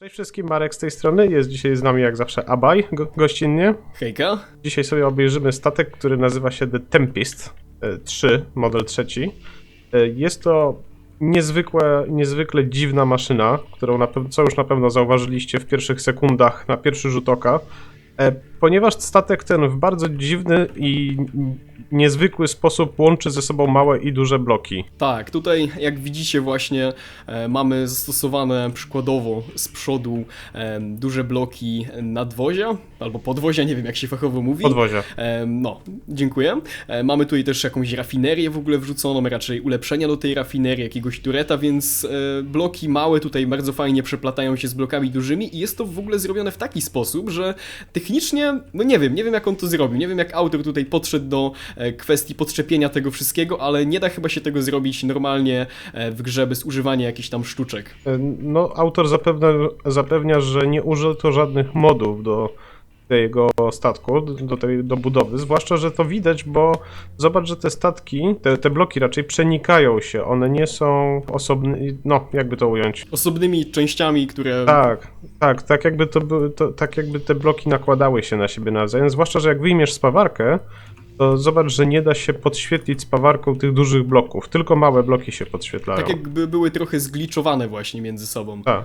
Cześć wszystkim, Marek z tej strony. Jest dzisiaj z nami jak zawsze Abaj, go gościnnie. Hejka. Dzisiaj sobie obejrzymy statek, który nazywa się The Tempest e, 3, model trzeci. E, Jest to niezwykłe, niezwykle dziwna maszyna, którą na pewno, co już na pewno zauważyliście w pierwszych sekundach na pierwszy rzut oka, e, ponieważ statek ten w bardzo dziwny i niezwykły sposób łączy ze sobą małe i duże bloki. Tak, tutaj jak widzicie właśnie e, mamy zastosowane przykładowo z przodu e, duże bloki nadwozia, albo podwozia, nie wiem jak się fachowo mówi. Podwozia. E, no, dziękuję. E, mamy tutaj też jakąś rafinerię w ogóle wrzuconą, raczej ulepszenia do tej rafinerii, jakiegoś tureta, więc e, bloki małe tutaj bardzo fajnie przeplatają się z blokami dużymi i jest to w ogóle zrobione w taki sposób, że technicznie, no nie wiem, nie wiem jak on to zrobił, nie wiem jak autor tutaj podszedł do e, kwestii podczepienia tego wszystkiego, ale nie da chyba się tego zrobić normalnie e, w grze bez używania jakichś tam sztuczek. E, No, autor zapewne, zapewnia, że nie użył to żadnych modów do tego statku, do tej do budowy. Zwłaszcza, że to widać, bo zobacz, że te statki, te, te bloki raczej przenikają się. One nie są osobne, no, jakby to ująć. Osobnymi częściami, które Tak, tak, tak jakby to, to tak jakby te bloki nakładały się na siebie nawzajem. Zwłaszcza, że jak wyjmiesz spawarkę, to zobacz, że nie da się podświetlić spawarką tych dużych bloków, tylko małe bloki się podświetlają. tak jakby były trochę zgliczowane właśnie między sobą. Tak.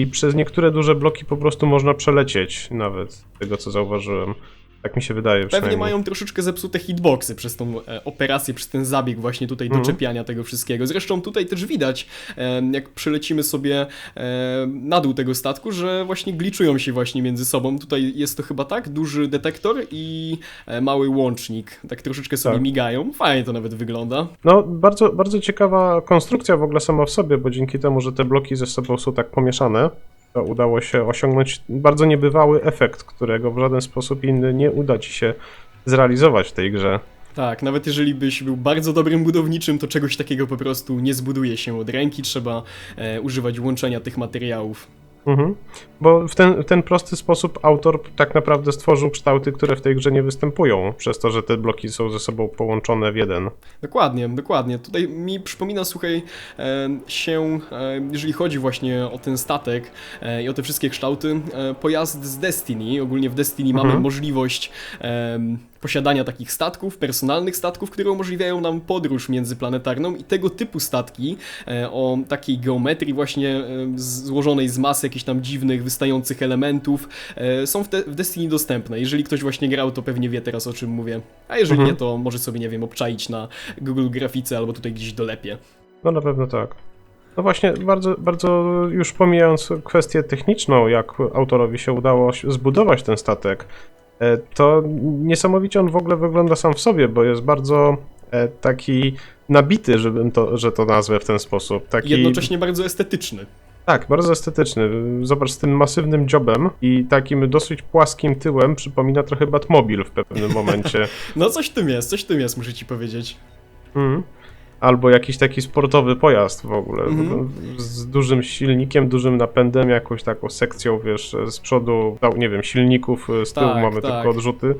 I przez niektóre duże bloki po prostu można przelecieć nawet, tego co zauważyłem. Tak mi się wydaje Pewnie mają troszeczkę zepsute hitboxy przez tą e, operację, przez ten zabieg właśnie tutaj Mhm. doczepiania tego wszystkiego. Zresztą tutaj też widać, e, jak przelecimy sobie e, na dół tego statku, że właśnie gliczują się właśnie między sobą. Tutaj jest to chyba tak, duży detektor i e, mały łącznik. Tak troszeczkę sobie Tak. migają. Fajnie to nawet wygląda. No, bardzo, bardzo ciekawa konstrukcja w ogóle sama w sobie, bo dzięki temu, że te bloki ze sobą są tak pomieszane, to udało się osiągnąć bardzo niebywały efekt, którego w żaden sposób inny nie uda ci się zrealizować w tej grze. Tak, nawet jeżeli byś był bardzo dobrym budowniczym, to czegoś takiego po prostu nie zbuduje się od ręki. Trzeba e, używać łączenia tych materiałów. Mhm. Bo w ten, w ten prosty sposób autor tak naprawdę stworzył kształty, które w tej grze nie występują, przez to, że te bloki są ze sobą połączone w jeden. Dokładnie, dokładnie. Tutaj mi przypomina, słuchaj, e, się, e, jeżeli chodzi właśnie o ten statek e, i o te wszystkie kształty, pojazd z Destiny. Ogólnie w Destiny Mhm. mamy możliwość posiadania takich statków, personalnych statków, które umożliwiają nam podróż międzyplanetarną i tego typu statki o takiej geometrii właśnie złożonej z masy jakichś tam dziwnych, wystających elementów e, są w, te, w Destiny dostępne. Jeżeli ktoś właśnie grał, to pewnie wie teraz o czym mówię. A jeżeli Mhm. nie, to może sobie, nie wiem, obczaić na Google Grafice albo tutaj gdzieś dolepie. No na pewno tak. No właśnie, bardzo, bardzo już pomijając kwestię techniczną, jak autorowi się udało zbudować ten statek, e, to niesamowicie on w ogóle wygląda sam w sobie, bo jest bardzo e, taki nabity, żebym to, że to nazwę w ten sposób. Taki, Jednocześnie bardzo estetyczny. Tak, bardzo estetyczny. Zobacz, z tym masywnym dziobem i takim dosyć płaskim tyłem przypomina trochę Batmobil w pewnym momencie. No coś w tym jest, coś tym jest, muszę ci powiedzieć. Mhm. Albo jakiś taki sportowy pojazd w ogóle. Mhm. Z dużym silnikiem, dużym napędem, jakąś taką sekcją, wiesz, z przodu, no, nie wiem, silników, z tyłu Tak, mamy tak. tylko odrzuty.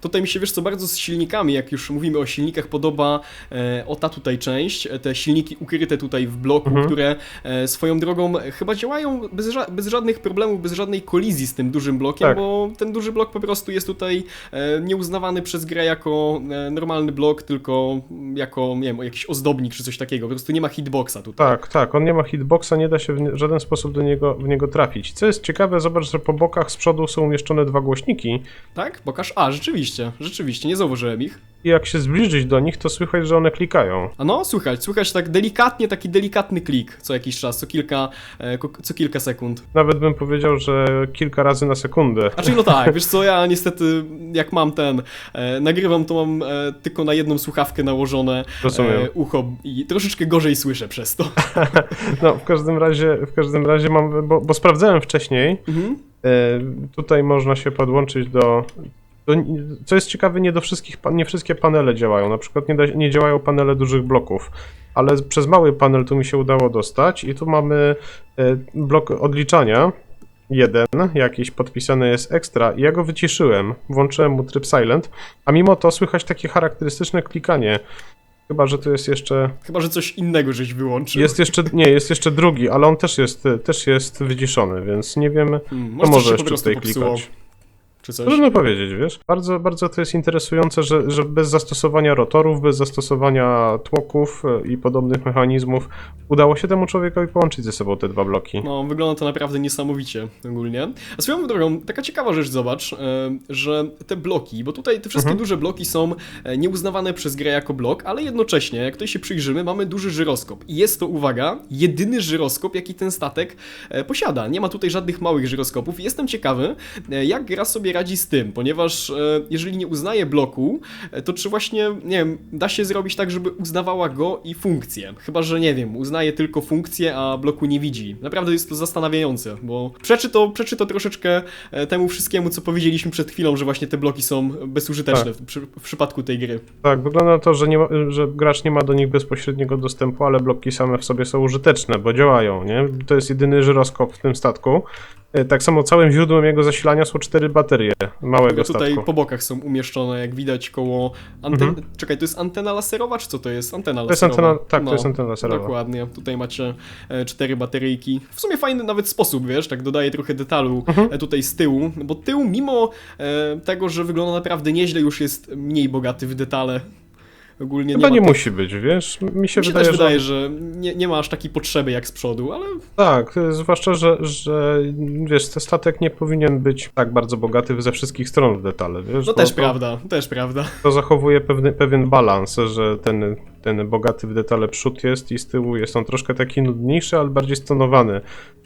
Tutaj mi się, wiesz co, bardzo z silnikami, jak już mówimy o silnikach, podoba e, o ta tutaj część, e, te silniki ukryte tutaj w bloku, Mhm. które e, swoją drogą chyba działają bez, ża- bez żadnych problemów, bez żadnej kolizji z tym dużym blokiem, Tak. bo ten duży blok po prostu jest tutaj e, nieuznawany przez grę jako e, normalny blok, tylko jako, nie wiem, jakiś ozdobnik czy coś takiego, po prostu nie ma hitboxa tutaj. Tak, tak, on nie ma hitboxa, nie da się w żaden sposób do niego, w niego trafić. Co jest ciekawe, zobacz, że po bokach z przodu są umieszczone dwa głośniki Tak? Pokaż. A, rzeczywiście, rzeczywiście, nie zauważyłem ich. i jak się zbliżyć do nich, to słychać, że one klikają. A no, słychać, słychać tak delikatnie, taki delikatny klik co jakiś czas, co kilka, e, ko- co kilka sekund. Nawet bym powiedział, że kilka razy na sekundę. Znaczy no tak, wiesz co, ja niestety jak mam ten, e, nagrywam to mam e, tylko na jedną słuchawkę nałożone Rozumiem. e, ucho i troszeczkę gorzej słyszę przez to. No, w każdym razie, w każdym razie mam, bo, bo sprawdzałem wcześniej, Mhm. E, Tutaj można się podłączyć do, do. Co jest ciekawe, nie do wszystkich, nie wszystkie panele działają. Na przykład nie, da, nie działają panele dużych bloków, ale przez mały panel tu mi się udało dostać i tu mamy e, blok odliczania. Jeden, jakiś podpisany jest ekstra, i ja go wyciszyłem. Włączyłem mu tryb silent, a mimo to słychać takie charakterystyczne klikanie Chyba, że tu jest jeszcze... Chyba, że coś innego żeś wyłączył. Jest jeszcze, nie, jest jeszcze drugi, ale on też jest, też jest wyciszony, więc nie wiem, Hmm, to może, jeszcze tutaj popsuło. klikać. Czy coś? Trudno powiedzieć, wiesz? Bardzo, bardzo to jest interesujące, że, że bez zastosowania rotorów, bez zastosowania tłoków e, i podobnych mechanizmów udało się temu człowiekowi połączyć ze sobą te dwa bloki. No, wygląda to naprawdę niesamowicie ogólnie. A swoją drogą, taka ciekawa rzecz, zobacz, e, że te bloki, bo tutaj te wszystkie Mhm. duże bloki są e, nieuznawane przez grę jako blok, ale jednocześnie, jak tutaj się przyjrzymy, mamy duży żyroskop. I jest to, uwaga, jedyny żyroskop, jaki ten statek posiada. Nie ma tutaj żadnych małych żyroskopów i jestem ciekawy, jak gra sobie radzi z tym, ponieważ e, jeżeli nie uznaje bloku, e, to czy właśnie, nie wiem, da się zrobić tak, żeby uznawała go i funkcję. Chyba, że nie wiem, uznaje tylko funkcję, a bloku nie widzi. Naprawdę jest to zastanawiające, bo przeczy to, przeczy to troszeczkę e, temu wszystkiemu, co powiedzieliśmy przed chwilą, że właśnie te bloki są bezużyteczne w, przy, w przypadku tej gry. Tak, wygląda na to, że, nie ma, że gracz nie ma do nich bezpośredniego dostępu, ale bloki same w sobie są użyteczne, bo działają, nie? To jest jedyny żyroskop w tym statku. Tak samo całym źródłem jego zasilania są cztery baterie małego Które tutaj statku. po bokach są umieszczone, jak widać, koło anten... Mhm. Czekaj, to jest antena laserowa, czy co to jest? Antena To jest laserowa. antena, tak, No. to jest antena laserowa. Dokładnie, tutaj macie e, cztery bateryjki. W sumie fajny nawet sposób, wiesz, tak dodaje trochę detalu Mhm. e, tutaj z tyłu, bo tył mimo e, tego, że wygląda naprawdę nieźle, już jest mniej bogaty w detale. Ogólnie Chyba nie, nie ma tak- musi być, wiesz? Mi się, Mi się wydaje, wydaje, że nie, nie ma aż takiej potrzeby jak z przodu, ale Tak, e, zwłaszcza, że, że wiesz, ten statek nie powinien być tak bardzo bogaty ze wszystkich stron w detale, wiesz? no też to, prawda, też prawda. To zachowuje pewny, pewien balans, że ten, ten bogaty w detale przód jest i z tyłu jest on troszkę taki nudniejszy, ale bardziej stonowany.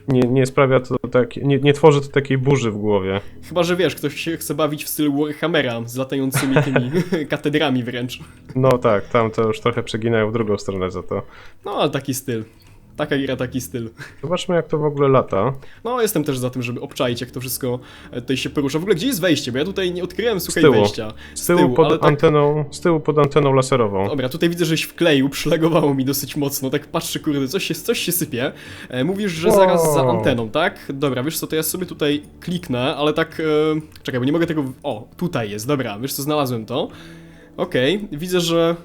Nie, nie sprawia to tak, nie, nie tworzy to takiej burzy w głowie. Chyba, że wiesz, ktoś się chce bawić w stylu Warhammera z latającymi tymi katedrami wręcz. No tak, tam to już trochę przeginają w drugą stronę za to. No, ale taki styl. Taka gra, taki styl. Zobaczmy jak to w ogóle lata. No, jestem też za tym, żeby obczaić, jak to wszystko e, tutaj się porusza. W ogóle, gdzie jest wejście? Bo ja tutaj nie odkryłem, słuchaj, tyłu. wejścia. Z tyłu, pod ale tak... anteną, z tyłu pod anteną laserową. Dobra, tutaj widzę, żeś wkleił, przylegowało mi dosyć mocno, tak patrzę, kurde, coś się, coś się sypie. E, mówisz, że zaraz za anteną, tak? Dobra, wiesz co, to ja sobie tutaj kliknę, ale tak, e, czekaj, bo nie mogę tego, w- o, tutaj jest, dobra, wiesz co, znalazłem to. Okej, widzę, że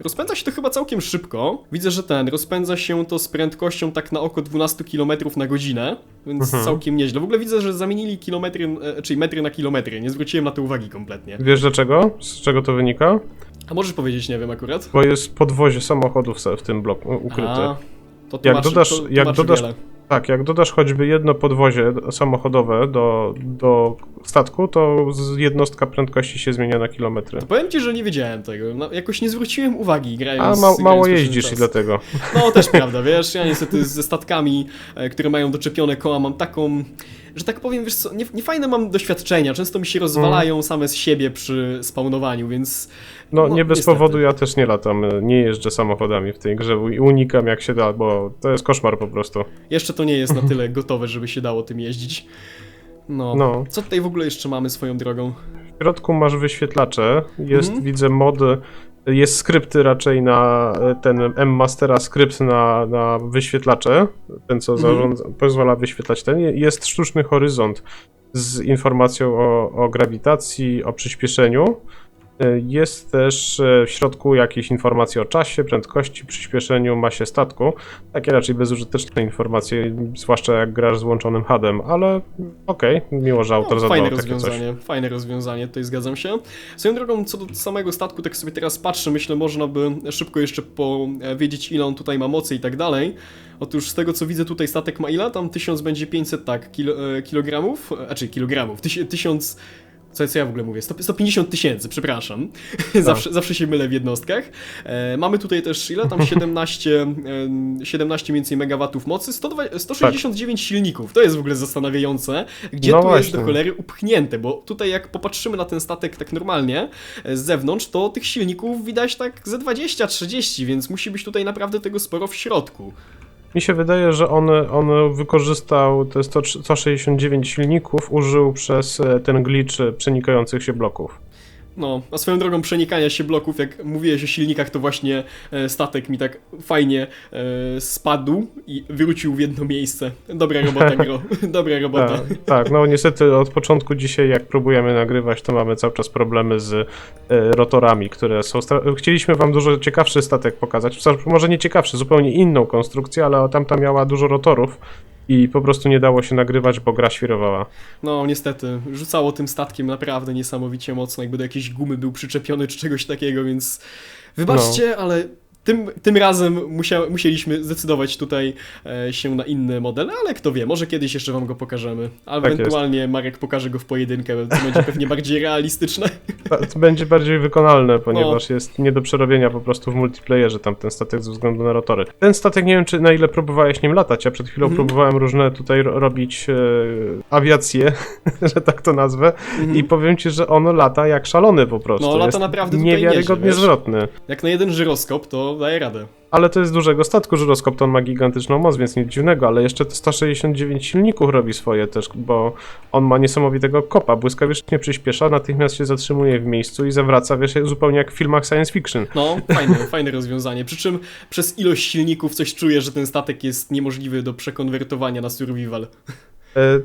rozpędza się to chyba całkiem szybko. Widzę, że ten, rozpędza się to z prędkością tak na oko 12 km na godzinę, więc Mhm. całkiem nieźle. W ogóle widzę, że zamienili kilometry, e, czyli metry na kilometry, nie zwróciłem na to uwagi kompletnie. Wiesz dlaczego? Z czego to wynika? A możesz powiedzieć, nie wiem akurat? Bo jest podwozie samochodów w tym bloku ukryte. A, to Jak dodasz- to jak dodasz- wiele. Tak, jak dodasz choćby jedno podwozie samochodowe do, do statku, to jednostka prędkości się zmienia na kilometry. Powiem ci, że nie wiedziałem tego. No, jakoś nie zwróciłem uwagi A grając. ma, mało grając jeździsz i dlatego. No też prawda, wiesz, ja niestety ze statkami, e, które mają doczepione koła, mam taką, że tak powiem, wiesz co, nie, niefajne mam doświadczenia, często mi się rozwalają same z siebie przy spawnowaniu, więc... No, nie bez niestety. powodu ja też nie latam, nie jeżdżę samochodami w tej grze i unikam jak się da, bo to jest koszmar po prostu. Jeszcze to nie jest na tyle gotowe, żeby się dało tym jeździć. No. No. Co tutaj w ogóle jeszcze mamy swoją drogą? W środku masz wyświetlacze, jest, Mhm. widzę, mod, jest skrypty raczej na e, ten M-Mastera, skrypt na, na wyświetlacze, ten co Mhm. zarządza, pozwala wyświetlać ten. Jest sztuczny horyzont z informacją o, o grawitacji, o przyspieszeniu. E, Jest też e, w środku jakieś informacje o czasie, prędkości, przyspieszeniu, masie statku. Takie raczej bezużyteczne informacje, zwłaszcza jak grasz z włączonym HUD-em, ale okej, miło, że autor No, zadbał fajne takie coś. rozwiązanie, fajne rozwiązanie, tutaj zgadzam się. Swoją drogą, co do samego statku, tak sobie teraz patrzę, myślę, można by szybko jeszcze powiedzieć, ile on tutaj ma mocy i tak dalej. Otóż z tego, co widzę, tutaj statek ma ile? Tam 1000 będzie 500, tak, e, kilogramów, e, znaczy kilogramów, tyś- 1000... Co, co ja w ogóle mówię? 100 150 tysięcy, przepraszam. zawsze, zawsze się mylę w jednostkach. E, mamy tutaj też ile? Tam 17, e, 17 mniej więcej megawatów mocy, 102, 169 silników. To jest w ogóle zastanawiające, gdzie No tu jest właśnie. do cholery upchnięte, bo tutaj jak popatrzymy na ten statek tak normalnie e, z zewnątrz, to tych silników widać tak ze 20-30, więc musi być tutaj naprawdę tego sporo w środku. Mi się wydaje, że on, on wykorzystał te 100, 169 silników, użył przez e, ten glitch przenikających się bloków. No, a swoją drogą przenikania się bloków, jak mówiłeś o silnikach, to właśnie e, statek mi tak fajnie e, spadł i wrócił w jedno miejsce. Dobra robota, Gro. Dobra robota. Tak, tak, no niestety od początku dzisiaj, jak próbujemy nagrywać, to mamy cały czas problemy z e, rotorami, które są. Chcieliśmy wam dużo ciekawszy statek pokazać. Może nie ciekawszy, zupełnie inną konstrukcję, ale tamta miała dużo rotorów i po prostu nie dało się nagrywać, bo gra świrowała. No, niestety, rzucało tym statkiem naprawdę niesamowicie mocno, jakby do jakiejś gumy był przyczepiony czy czegoś takiego, więc wybaczcie, No. ale tym, tym razem musia, musieliśmy zdecydować tutaj e, się na inny model, ale kto wie, może kiedyś jeszcze wam go pokażemy. A Tak jest. ewentualnie Marek pokaże go w pojedynkę, co będzie pewnie bardziej realistyczne. To będzie bardziej wykonalne, ponieważ jest nie do przerobienia po prostu w multiplayerze tamten statek ze względu na rotory. Ten statek, nie wiem czy na ile próbowałeś nim latać, ja przed chwilą Mhm. próbowałem różne tutaj ro- robić e, awiację, że tak to nazwę i powiem ci, że on lata jak szalony po prostu. Mhm. No, lata jest naprawdę tutaj niewiarygodnie wiesz? zwrotny. Jak na jeden żyroskop, to daje radę. Ale to jest dużego statku żyroskop, to on ma gigantyczną moc, więc nic dziwnego, ale jeszcze te 169 silników robi swoje też, bo on ma niesamowitego kopa, błyskawicznie przyspiesza, natychmiast się zatrzymuje w miejscu i zawraca, wiesz, zupełnie jak w filmach science fiction. No, fajne, fajne rozwiązanie. Przy czym przez ilość silników coś czuję, że ten statek jest niemożliwy do przekonwertowania na survival. E,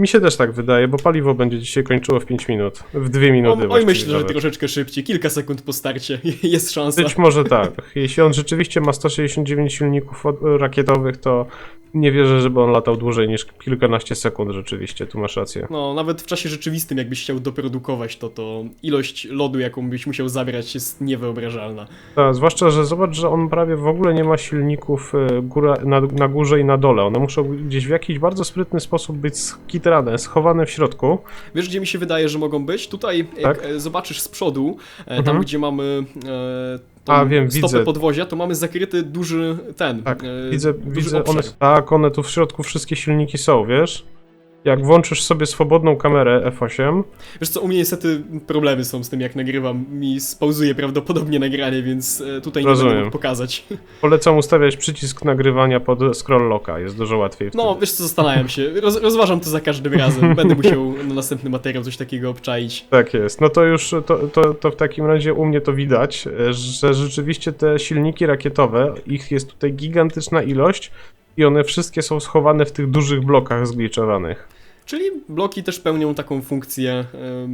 mi się też tak wydaje, bo paliwo będzie dzisiaj kończyło w 5 minut, w 2 minuty oj, myślę, że nawet. troszeczkę szybciej, kilka sekund po starcie jest szansa. Być może tak. Jeśli on rzeczywiście ma 169 silników od- rakietowych, to nie wierzę, żeby on latał dłużej niż kilkanaście sekund rzeczywiście, tu masz rację. No, nawet w czasie rzeczywistym, jakbyś chciał doprodukować to, to ilość lodu, jaką byś musiał zabrać, jest niewyobrażalna. Tak, zwłaszcza, że zobacz, że on prawie w ogóle nie ma silników e, góra, na, na górze i na dole. One muszą gdzieś w jakiś bardzo sprytny sposób być skitrane, schowane w środku. Wiesz, gdzie mi się wydaje, że mogą być? Tutaj, jak Tak. e, zobaczysz z przodu, e, tam Mhm. gdzie mamy e, tą A, wiem, stopę widzę. podwozia, to mamy zakryty duży ten. Tak, widzę, duży widzę one, tak, one tu w środku wszystkie silniki są, wiesz? Jak włączysz sobie swobodną kamerę F8, Wiesz co, u mnie niestety problemy są z tym, jak nagrywam. Mi spauzuje prawdopodobnie nagranie, więc e, tutaj nie Rozumiem. będę mógł pokazać. polecam ustawiać przycisk nagrywania pod scroll locka, jest dużo łatwiej wtedy. No, wiesz co, zastanawiam się. Roz, rozważam to za każdym razem. Będę musiał na następny materiał coś takiego obczaić. Tak jest. No to już, to, to, to w takim razie u mnie to widać, e, że rzeczywiście te silniki rakietowe, ich jest tutaj gigantyczna ilość i one wszystkie są schowane w tych dużych blokach zgliczowanych. Czyli bloki też pełnią taką funkcję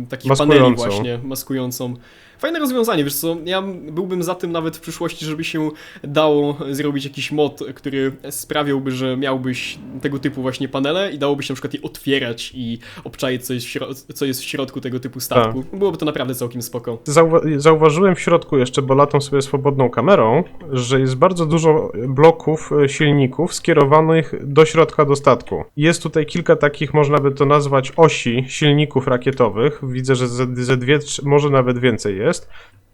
takich paneli właśnie, maskującą. Fajne rozwiązanie, wiesz co, ja byłbym za tym nawet w przyszłości, żeby się dało zrobić jakiś mod, który sprawiałby, że miałbyś tego typu właśnie panele i dałoby się na przykład je otwierać i obczaić, co jest w, co jest w środku tego typu statku. Tak. Byłoby to naprawdę całkiem spoko. Zauwa- zauważyłem w środku jeszcze, bo latam sobie swobodną kamerą, że jest bardzo dużo bloków e, silników skierowanych do środka do statku. Jest tutaj kilka takich, można by to nazwać, osi silników rakietowych. Widzę, że ze, ze dwie, może nawet więcej jest.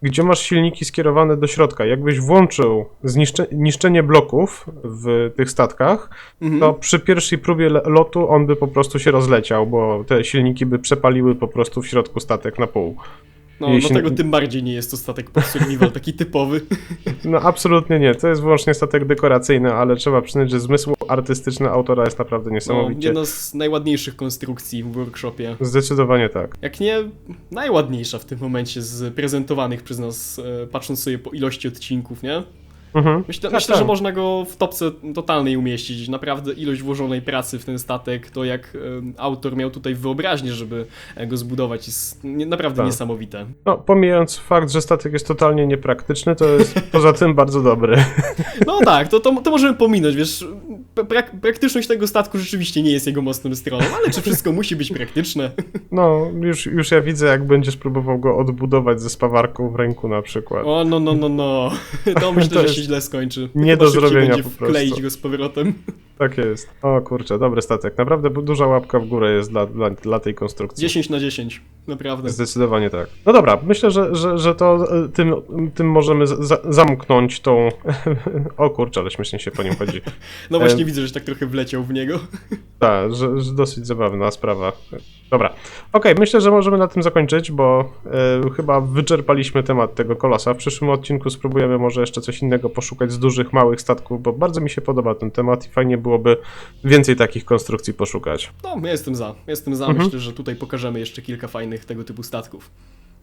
Gdzie masz silniki skierowane do środka. Jakbyś włączył zniszcze, niszczenie bloków w tych statkach, Mhm. to przy pierwszej próbie lotu on by po prostu się rozleciał, bo te silniki by przepaliły po prostu w środku statek na pół. No, jeśli- dlatego tym bardziej nie jest to statek pod survival, taki typowy. No absolutnie nie, to jest wyłącznie statek dekoracyjny, ale trzeba przyznać, że zmysł artystyczny autora jest naprawdę No, niesamowicie. jedna z najładniejszych konstrukcji w workshopie. Zdecydowanie tak. Jak nie najładniejsza w tym momencie z prezentowanych przez nas, e, patrząc sobie po ilości odcinków, nie? Mhm. Myślę, Tak, myślę tak. że można go w topce totalnej umieścić. Naprawdę ilość włożonej pracy w ten statek, to jak autor miał tutaj wyobraźnię, żeby e, go zbudować, jest naprawdę Tak. niesamowite. No, pomijając fakt, że statek jest totalnie niepraktyczny, to jest poza tym bardzo dobry. No tak, to, to, to możemy pominąć, wiesz, prak praktyczność tego statku rzeczywiście nie jest jego mocną stroną, ale czy wszystko musi być praktyczne? No, już, już ja widzę, jak będziesz próbował go odbudować ze spawarką w ręku na przykład. O, no, no, no, no. To myślę, To że się źle skończy. nie Chyba do zrobienia po prostu. wkleić go z powrotem. Tak jest. O kurczę, dobry statek. Naprawdę duża łapka w górę jest dla, dla, dla tej konstrukcji. 10 na 10, naprawdę. Zdecydowanie tak. No dobra, myślę, że, że, że to e, tym, tym możemy za, zamknąć tą. o kurczę, ale śmiesznie się po nim chodzi. No właśnie Em. widzę, że tak trochę wleciał w niego. Tak, że, że dosyć zabawna sprawa. Dobra. Okej, myślę, że możemy na tym zakończyć, bo e, chyba wyczerpaliśmy temat tego kolosa. W przyszłym odcinku spróbujemy może jeszcze coś innego poszukać z dużych, małych statków, bo bardzo mi się podoba ten temat i fajnie byłoby więcej takich konstrukcji poszukać. No, ja jestem za. Jestem za. Mhm. Myślę, że tutaj pokażemy jeszcze kilka fajnych tego typu statków.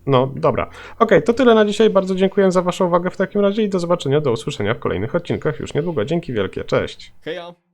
No, dobra. Okej, to tyle na dzisiaj. Bardzo dziękuję za Waszą uwagę w takim razie i do zobaczenia, do usłyszenia w kolejnych odcinkach już niedługo. Dzięki wielkie, cześć. Heja!